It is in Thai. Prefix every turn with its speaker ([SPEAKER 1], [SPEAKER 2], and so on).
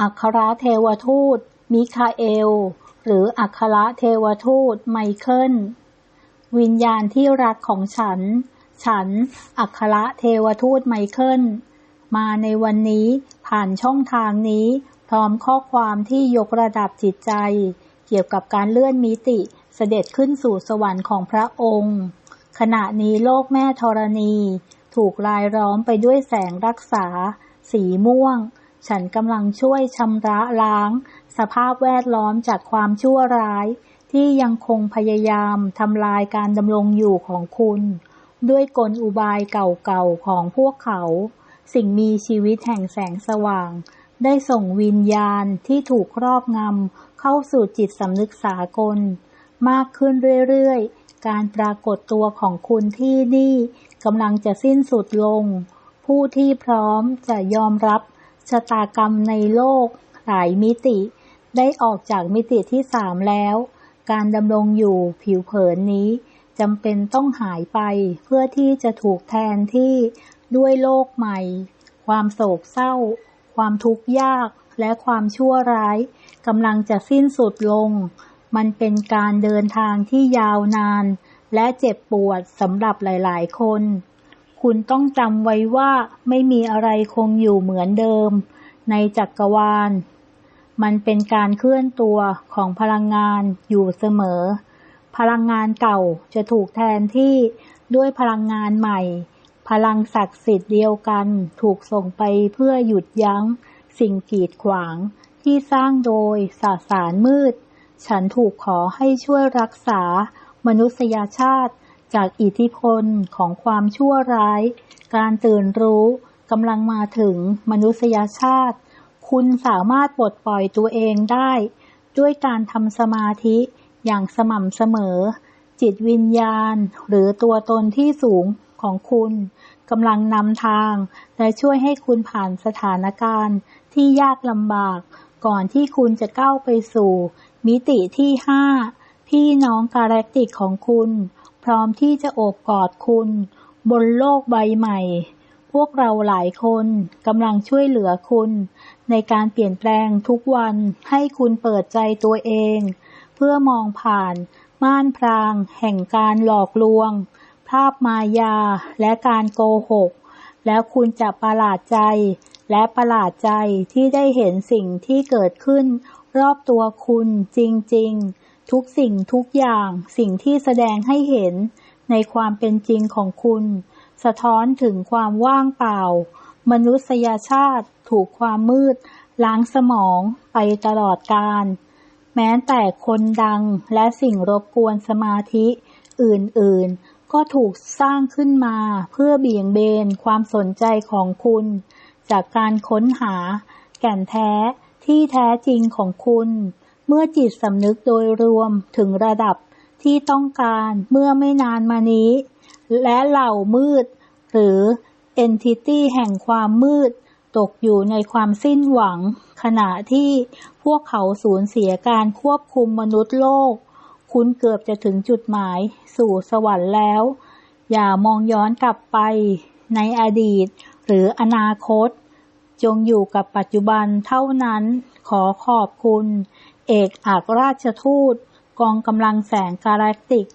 [SPEAKER 1] อัครเทวทูต มิคาเอล หรืออัครเทวทูตไมเคิล วิญญาณที่รักของฉัน ฉัน อัครเทวทูตไมเคิล มาในวันนี้ผ่านช่องทางนี้ พร้อมข้อความที่ยกระดับจิตใจ เกี่ยวกับการเลื่อนมิติเสด็จขึ้นสู่สวรรค์ของพระองค์ ขณะนี้โลกแม่ธรณี ถูกลายล้อมไปด้วยแสงรักษา สีม่วง ฉันกำลังช่วยชำระล้าง สภาพแวดล้อมจากความชั่วร้าย ที่ยังคงพยายามทำลายการดำรงอยู่ของคุณ ด้วยกลอุบายเก่าๆของพวกเขา สิ่งมีชีวิตแห่งแสงสว่าง ได้ส่งวิญญาณที่ถูกครอบงำเข้าสู่จิตสำนึกสากล มากขึ้นเรื่อยๆ การปรากฏตัวของคุณที่นี่กำลังจะสิ้นสุดลงผู้ที่พร้อมจะยอมรับ ชะตากรรมในโลกหลายมิติ ได้ออกจากมิติที่สามแล้ว การดำรงอยู่ผิวเผินนี้จำเป็นต้องหายไปเพื่อที่จะถูกแทนที่ด้วยโลกใหม่ ความโศกเศร้า ความทุกข์ยากและความชั่วร้ายกำลังจะสิ้นสุดลง มันเป็นการเดินทางที่ยาวนาน และเจ็บปวดสำหรับหลาย ๆ คน คุณต้องจำไว้ว่าไม่มีอะไรคงอยู่เหมือนเดิม ในจักรวาล มันเป็นการเคลื่อนตัวของพลังงานอยู่เสมอ พลังงานเก่าจะถูกแทนที่ด้วยพลังงานใหม่ พลังศักดิ์สิทธิ์เดียวกันถูกส่งไปเพื่อหยุดยั้ง สิ่งกีดขวางที่สร้างโดยสาสารมืด ฉันถูกขอให้ช่วยรักษามนุษยชาติ จากอิทธิพลของความชั่วร้าย การตื่นรู้กำลังมาถึงมนุษยชาติ คุณสามารถปลดปล่อยตัวเองได้ ด้วยการทำสมาธิอย่างสม่ำเสมอ จิตวิญญาณ หรือตัวตนที่สูงของคุณกำลังนำทาง และช่วยให้คุณผ่านสถานการณ์ที่ยากลำบาก ก่อนที่คุณจะก้าวไปสู่ มิติที่ห้าพี่น้องกาแล็กติกของคุณ พร้อมที่จะโอบกอดคุณ บนโลกใบใหม่ พวกเราหลายคนกำลังช่วยเหลือคุณ ในการเปลี่ยนแปลงทุกวันให้คุณเปิดใจตัวเอง เพื่อมองผ่าน ม่านพราง แห่งการหลอกลวง ภาพมายาและการโกหก แล้วคุณจะประหลาดใจ และประหลาดใจที่ได้เห็นสิ่งที่เกิดขึ้น รอบตัวคุณจริง ๆ ทุกสิ่งทุกอย่างสิ่งที่แสดงให้เห็นในความเป็นจริงของคุณ สะท้อนถึงความว่างเปล่า มนุษยชาติถูกความมืด ล้างสมองไปตลอดกาลแม้แต่คนดังและสิ่งรบกวนสมาธิอื่นๆ ก็ถูกสร้างขึ้นมาเพื่อเบี่ยงเบนความสนใจของคุณ จากการค้นหาแก่นแท้ที่แท้จริงของคุณ เมื่อจิตสำนึกโดยรวมถึงระดับที่ต้องการเมื่อไม่นานมานี้ และเหล่ามืด หรือ entity แห่งความมืด ตกอยู่ในความสิ้นหวัง ขณะที่พวกเขาสูญเสียการควบคุมมนุษย์โลก คุณเกือบจะถึงจุดหมายสู่สวรรค์แล้ว อย่ามองย้อนกลับไปในอดีต หรืออนาคต จงอยู่กับปัจจุบันเท่านั้นขอขอบคุณ เอกอัครราชทูต กองกำลังแสงกาแล็กติก